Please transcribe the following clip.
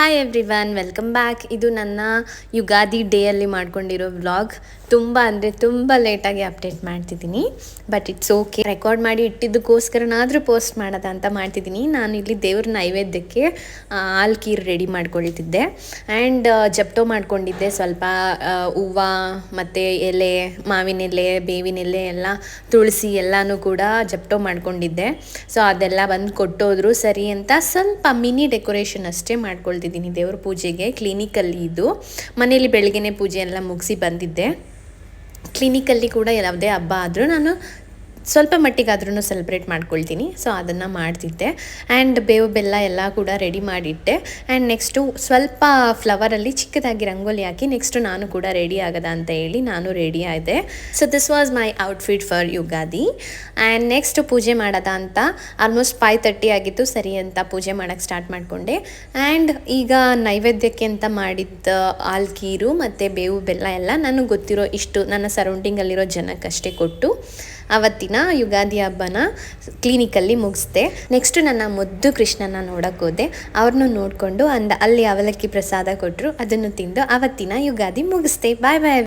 Hi everyone welcome back ಇದು ನನ್ನ ಯುಗಾದಿ ಡೇಯಲ್ಲಿ ಮಾಡ್ಕೊಂಡಿರೋ ವ್ಲಾಗ್. ತುಂಬ ಅಂದರೆ ತುಂಬ ಲೇಟಾಗಿ ಅಪ್ಡೇಟ್ ಮಾಡ್ತಿದ್ದೀನಿ ಬಟ್ ಇಟ್ಸ್ ಓಕೆ ರೆಕಾರ್ಡ್ ಮಾಡಿ ಇಟ್ಟಿದ್ದಕ್ಕೋಸ್ಕರನಾದರೂ ಪೋಸ್ಟ್ ಮಾಡೋದ ಅಂತ ಮಾಡ್ತಿದ್ದೀನಿ. ನಾನು ಇಲ್ಲಿ ದೇವ್ರ ನೈವೇದ್ಯಕ್ಕೆ ಹಾಲು ಕೀರು ರೆಡಿ ಮಾಡ್ಕೊಳ್ತಿದ್ದೆ. ಆ್ಯಂಡ್ ಜಪ್ಟೋ ಮಾಡ್ಕೊಂಡಿದ್ದೆ ಸ್ವಲ್ಪ ಹೂವು ಮತ್ತು ಎಲೆ, ಮಾವಿನ ಎಲೆ, ಬೇವಿನ ಎಲೆ ಎಲ್ಲ ತುಳಸಿ ಎಲ್ಲನೂ ಕೂಡ ಜಪ್ಟೋ ಮಾಡ್ಕೊಂಡಿದ್ದೆ. ಸೊ ಅದೆಲ್ಲ ಬಂದು ಕೊಟ್ಟೋದ್ರು ಸರಿ ಅಂತ ಸ್ವಲ್ಪ ಮಿನಿ ಡೆಕೋರೇಷನ್ ಅಷ್ಟೇ ಮಾಡ್ಕೊಳ್ತಿದ್ದೀನಿ ದೇವ್ರ ಪೂಜೆಗೆ ಕ್ಲಿನಿಕಲ್ಲಿ ಇದು. ಮನೇಲಿ ಬೆಳಗ್ಗೆನೆ ಪೂಜೆ ಎಲ್ಲ ಮುಗಿಸಿ ಬಂದಿದ್ದೆ. ಕ್ಲಿನಿಕಲ್ಲಿ ಕೂಡ ಯಾವುದೇ ಹಬ್ಬ ಆದರೂ ನಾನು ಸ್ವಲ್ಪ ಮಟ್ಟಿಗಾದ್ರೂ ಸೆಲೆಬ್ರೇಟ್ ಮಾಡ್ಕೊಳ್ತೀನಿ. ಸೊ ಅದನ್ನು ಮಾಡ್ತಿದ್ದೆ. ಆ್ಯಂಡ್ ಬೇವು ಬೆಲ್ಲ ಎಲ್ಲ ಕೂಡ ರೆಡಿ ಮಾಡಿಟ್ಟೆ. ಆ್ಯಂಡ್ ನೆಕ್ಸ್ಟು ಸ್ವಲ್ಪ ಫ್ಲವರಲ್ಲಿ ಚಿಕ್ಕದಾಗಿ ರಂಗೋಲಿ ಹಾಕಿ ನೆಕ್ಸ್ಟು ನಾನು ಕೂಡ ರೆಡಿ ಆಗದ ಅಂತ ಹೇಳಿ ನಾನು ರೆಡಿ ಆದೆ. So this was my outfit for Ugadi and next ಪೂಜೆ ಮಾಡೋದ ಅಂತ ಆಲ್ಮೋಸ್ಟ್ ಫೈವ್ ತರ್ಟಿ ಆಗಿತ್ತು. ಸರಿ ಅಂತ ಪೂಜೆ ಮಾಡೋಕ್ಕೆ ಸ್ಟಾರ್ಟ್ ಮಾಡಿಕೊಂಡೆ. ಆ್ಯಂಡ್ ಈಗ ನೈವೇದ್ಯಕ್ಕೆ ಅಂತ ಮಾಡಿದ್ದ ಆಲ್ಕೀರು ಮತ್ತು ಬೇವು ಬೆಲ್ಲ ಎಲ್ಲ ನನಗೆ ಗೊತ್ತಿರೋ ಇಷ್ಟು, ನನ್ನ ಸರೌಂಡಿಂಗಲ್ಲಿರೋ ಜನಕ್ಕಷ್ಟೇ ಕೊಟ್ಟು. ಅವತ್ತಿನ ಯುಗಾದಿ ಹಬ್ಬನ ಕ್ಲಿನಿಕಲ್ಲಿ ಮುಗಿಸ್ದೆ. ನೆಕ್ಸ್ಟು ನನ್ನ ಮುದ್ದು ಕೃಷ್ಣನ ನೋಡಕ್ಕೆ ಹೋದೆ. ಅವ್ರನ್ನೂ ನೋಡಿಕೊಂಡು ಅಂದ, ಅಲ್ಲಿ ಅವಲಕ್ಕಿ ಪ್ರಸಾದ ಕೊಟ್ಟರು ಅದನ್ನು ತಿಂದು ಅವತ್ತಿನ ಯುಗಾದಿ ಮುಗಿಸ್ದೆ. ಬಾಯ್ ಬಾಯ್